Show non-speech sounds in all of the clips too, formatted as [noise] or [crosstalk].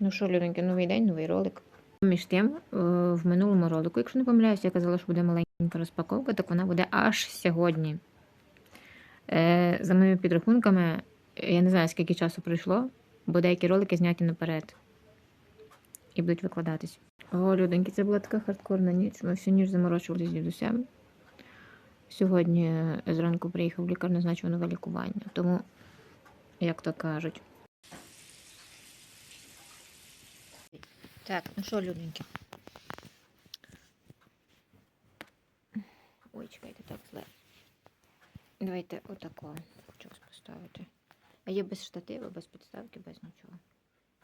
Ну що, люденьки, новий день, новий ролик. Між тим, е, в минулому ролику, якщо не помиляюся, я казала, що буде маленька розпаковка, так вона буде аж сьогодні. Е, За моїми підрахунками, я не знаю, скільки часу пройшло, бо деякі ролики зняті наперед і будуть викладатись. О, люденьки, це була така хардкорна ніч. Ми всю ніч заморочувалися з дідусем. Сьогодні е, зранку приїхав лікар, назначив нове лікування. Тому, як то кажуть. Так, ну що, люденьки? Ой, чекайте, так зле. Давайте отако хочу поставити. А є без штатива, без підставки, без нічого.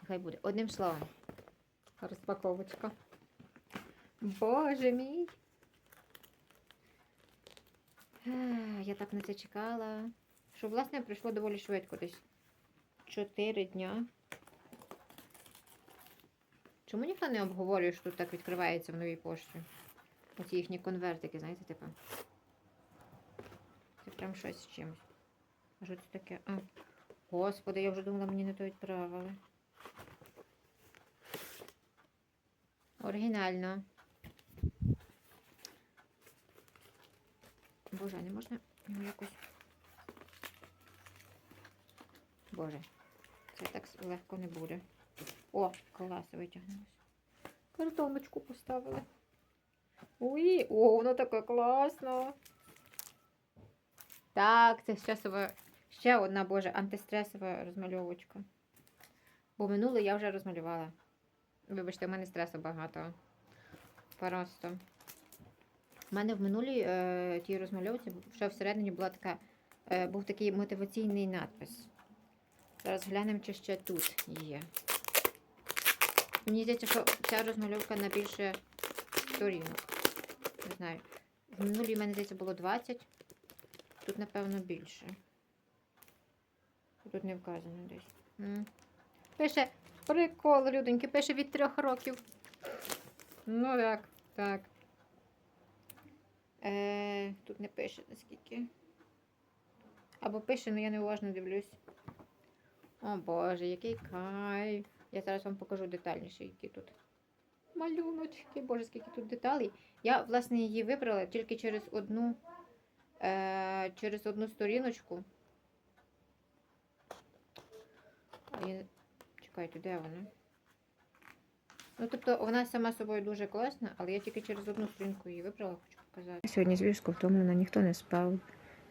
Хай буде. Одним словом. Розпаковочка. Боже мій. Я так на це чекала. Що, власне, прийшло доволі швидко, десь 4 дня. Чому ніхто не обговорює, що тут так відкривається в новій пошті? Оці їхні конвертики, знаєте, типу. Це прям щось з чимось. Що це таке? А, господи, я вже думала, мені не то відправили. Оригінально. Боже, не можна якось. Боже, це так легко не буде. О, клас, витягнулося. Картоночку поставили. Ой, о, воно таке класно. Так, це стресова, ще одна, боже, антистресова розмальовочка. Бо минуле я вже розмалювала. Вибачте, у мене стресу багато. Просто. У мене в минулій е, тій розмальовці ще всередині була така, е, був такий мотиваційний надпис. Зараз глянемо, чи ще тут є. Мені здається, що ця розмальовка на більше сторінок. Не знаю. В минулій мене здається було 20. Тут, напевно, більше. Тут не вказано десь. М. Пише прикол, людоньки, пише від трьох років. Ну так, так. Е, тут не пише наскільки. Або пише, але я неуважно дивлюсь. О Боже, який кайф. Я зараз вам покажу детальніше, які тут малюночки. Боже, скільки тут деталей. Я, власне, її вибрала тільки через одну, е, через одну сторіночку. Я... Чекайте, де вона? Ну, тобто, вона сама собою дуже класна, але я тільки через одну сторінку її вибрала, хочу показати. Сьогодні зв'язку втомлена, ніхто не спав.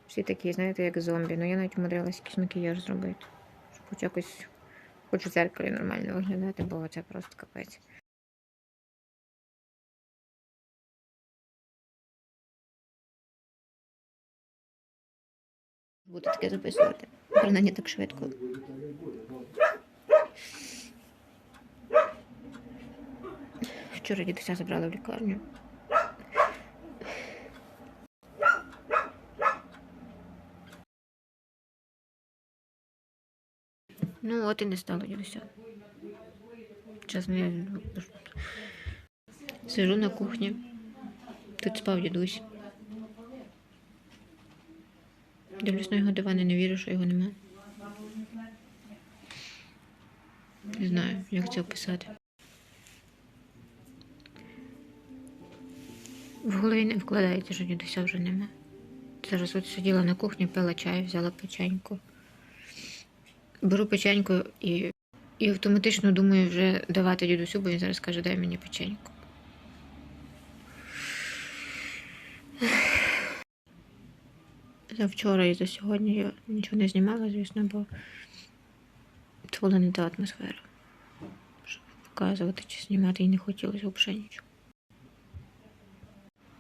Всі такі, знаєте, як зомбі. Ну я навіть умудрилась якийсь макіяж зробити. Щоб хоч якось хоч у дзеркалі нормально виглядати, бо це просто капець. Буду таке записувати. Принаймні так швидко. Вчора дідуся забрали в лікарню. Ну, от і не стало дідуся. Чесно, я сижу на кухні. Тут спав дідусь. Дивлюсь на його диван і не вірю, що його нема. Не знаю, як це описати. В голові не вкладається, що дідуся вже нема. Зараз от сиділа на кухні, пила чай, взяла печеньку. Беру печеньку і, і автоматично думаю вже давати дідусю, бо він зараз каже, дай мені печеньку. За вчора і за сьогодні я нічого не знімала, звісно, бо це була не та атмосфера. Щоб показувати чи знімати і не хотілося взагалі нічого.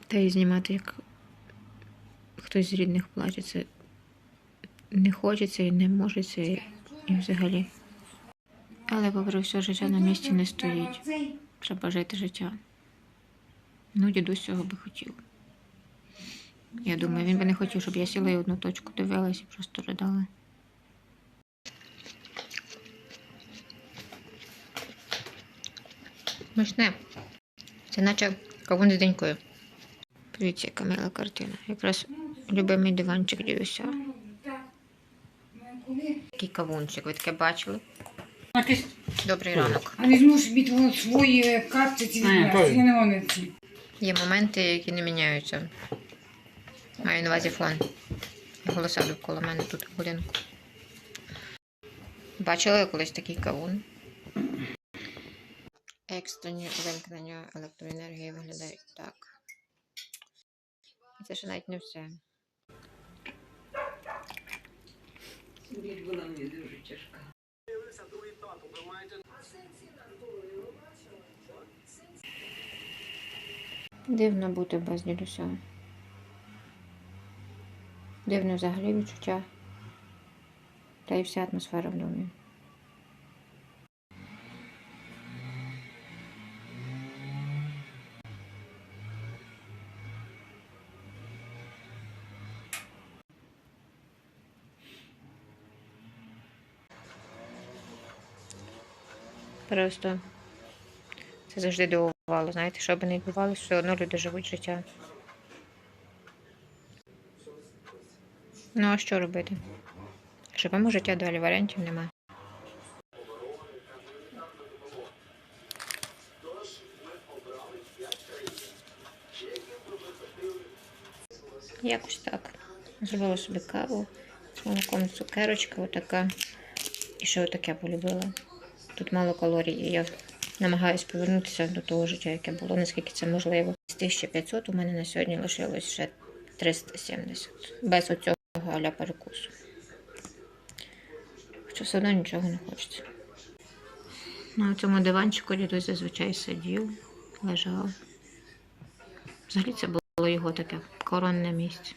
Та і знімати, як хтось з рідних плаче, це не хочеться і не можеться, і, взагалі. Але попри все життя на місці не стоїть. Треба жити життя. Ну, дідусь цього би хотів. Я думаю, він би не хотів, щоб я сіла і одну точку дивилась і просто ридала. Смачне. Це наче кавун з денькою. Подивіться, яка мила картина. Якраз любимий диванчик дідуся. Такий кавунчик, ви таке бачили? А ти Добрий ранок. А візьму собі твої свої карти ці Я не вони ці. Є моменти, які не міняються. Маю на увазі фон. Голоса довкола мене тут у будинку. Бачили колись такий кавун? Екстрені вимкнення електроенергії виглядають так. І Це ще навіть не все. Була мені дуже тяжка. Дивно бути без дідуся. Дивно взагалі відчуття. Та й вся атмосфера в домі. Просто це завжди дивувало. Знаєте, що би не відбувалося, все одно люди живуть життя. Ну, а що робити? Живемо життя далі, варіантів нема. Якось так. Зробила собі каву з молоком, цукерочка отака. І ще отаке полюбила. Тут мало калорій, і я намагаюся повернутися до того життя, яке було, наскільки це можливо. З 1500 у мене на сьогодні лишилось ще 370. Без оцього аля перекусу. Хоча все одно нічого не хочеться. На цьому диванчику дідусь зазвичай сидів, лежав. Взагалі це було його таке коронне місце.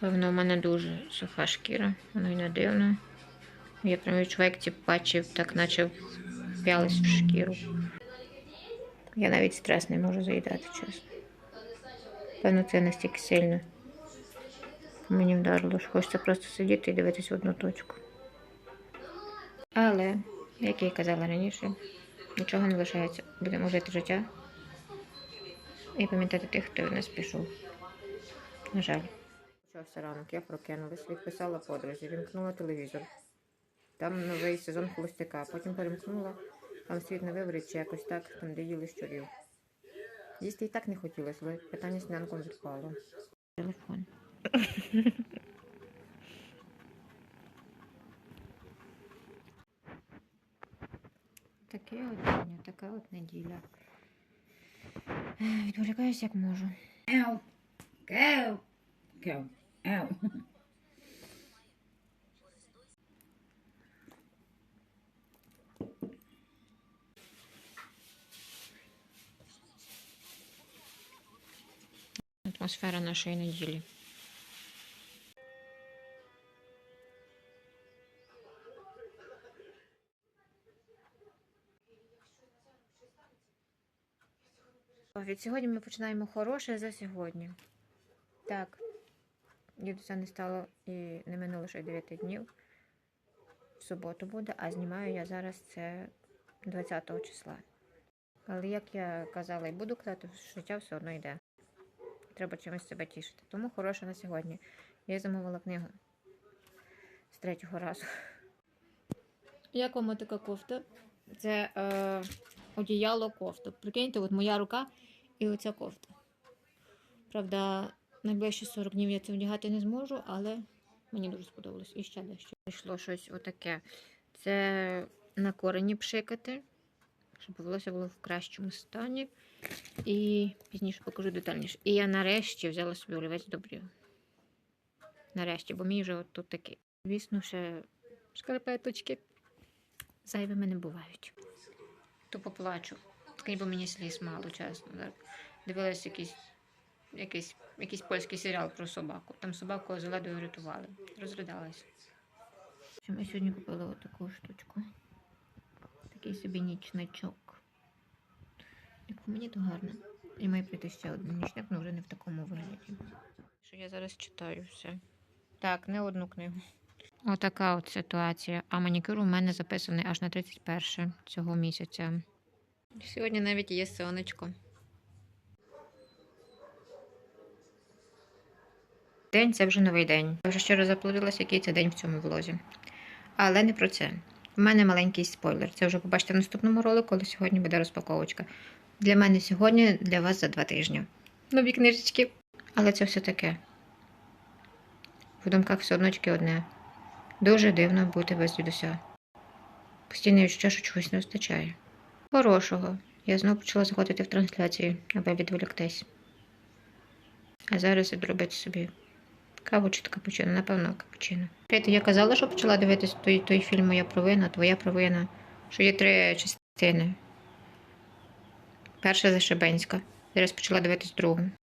Певно, у мене дуже суха шкіра, воно й не дивно. Я прям як ці патчі так наче вп'ялись в шкіру. Я навіть стрес не можу заїдати, чесно. Певно, це настільки сильно. Мені вдарило, що хочеться просто сидіти і дивитися в одну точку. Але, як я і казала раніше, нічого не лишається. Будемо жити життя і пам'ятати тих, хто від нас пішов. На жаль. Почався ранок, я прокинулась, відписала подрузі, вімкнула телевізор. Там новий сезон холостяка, потім перемкнула, там світ не виборить чи якось так, там де їли щурів. Їсти і так не хотілося, але питання сніданком відпало. Телефон. [laughs] Таке от дня, така от неділя. Відволікаюсь як можу. Ев. Кев. Кев. Ев. Атмосфера нашої неділі. Від сьогодні ми починаємо хороше за сьогодні. Так, дідуся не стало і не минуло ще 9 днів. В суботу буде, а знімаю я зараз це 20 числа. Але як я казала і буду казати, життя все одно йде. Треба чимось себе тішити. Тому хороше на сьогодні. Я замовила книгу з третього разу. Як вам така кофта? Це е, одіяло кофта. Прикиньте, от моя рука і оця кофта. Правда, найближчі 40 днів я це вдягати не зможу, але мені дуже сподобалось. І ще дещо. Прийшло щось отаке. Це на корені пшикати, щоб волосся було в кращому стані. І пізніше покажу детальніше. І я нарешті взяла собі олівець до брів. Нарешті, бо мій вже от тут такий. Звісно, ще шкарпеточки зайвими не бувають. Тупо плачу. Скажіть, бо мені сліз мало, чесно. Дивилась якийсь, якийсь, якийсь польський серіал про собаку. Там собаку з ледве врятували. Розридалась. Ми сьогодні купили отаку штучку. Такий собі нічничок. Як мені то гарно. І має прийти ще один нічник, але вже не в такому вигляді. Що я зараз читаю все. Так, не одну книгу. Отака от ситуація. А манікюр у мене записаний аж на 31 цього місяця. Сьогодні навіть є сонечко. День це вже новий день. Я вже щиро заплуталась, який це день в цьому влозі. Але не про це. У мене маленький спойлер. Це вже побачите в наступному ролику, коли сьогодні буде розпаковочка. Для мене сьогодні, для вас за два тижні. Нові книжечки. Але це все таке. В думках все одно тільки одне. Дуже дивно бути без дідуся. Постійне відчуття, що чогось не вистачає. Хорошого. Я знову почала заходити в трансляції, аби відволіктись. А зараз іду робити собі каву чи капучино, напевно, капучино. Я казала, що почала дивитися той, той фільм Моя провина, твоя провина, що є три частини. Перша Зашибенська. Зараз почала дивитись другу.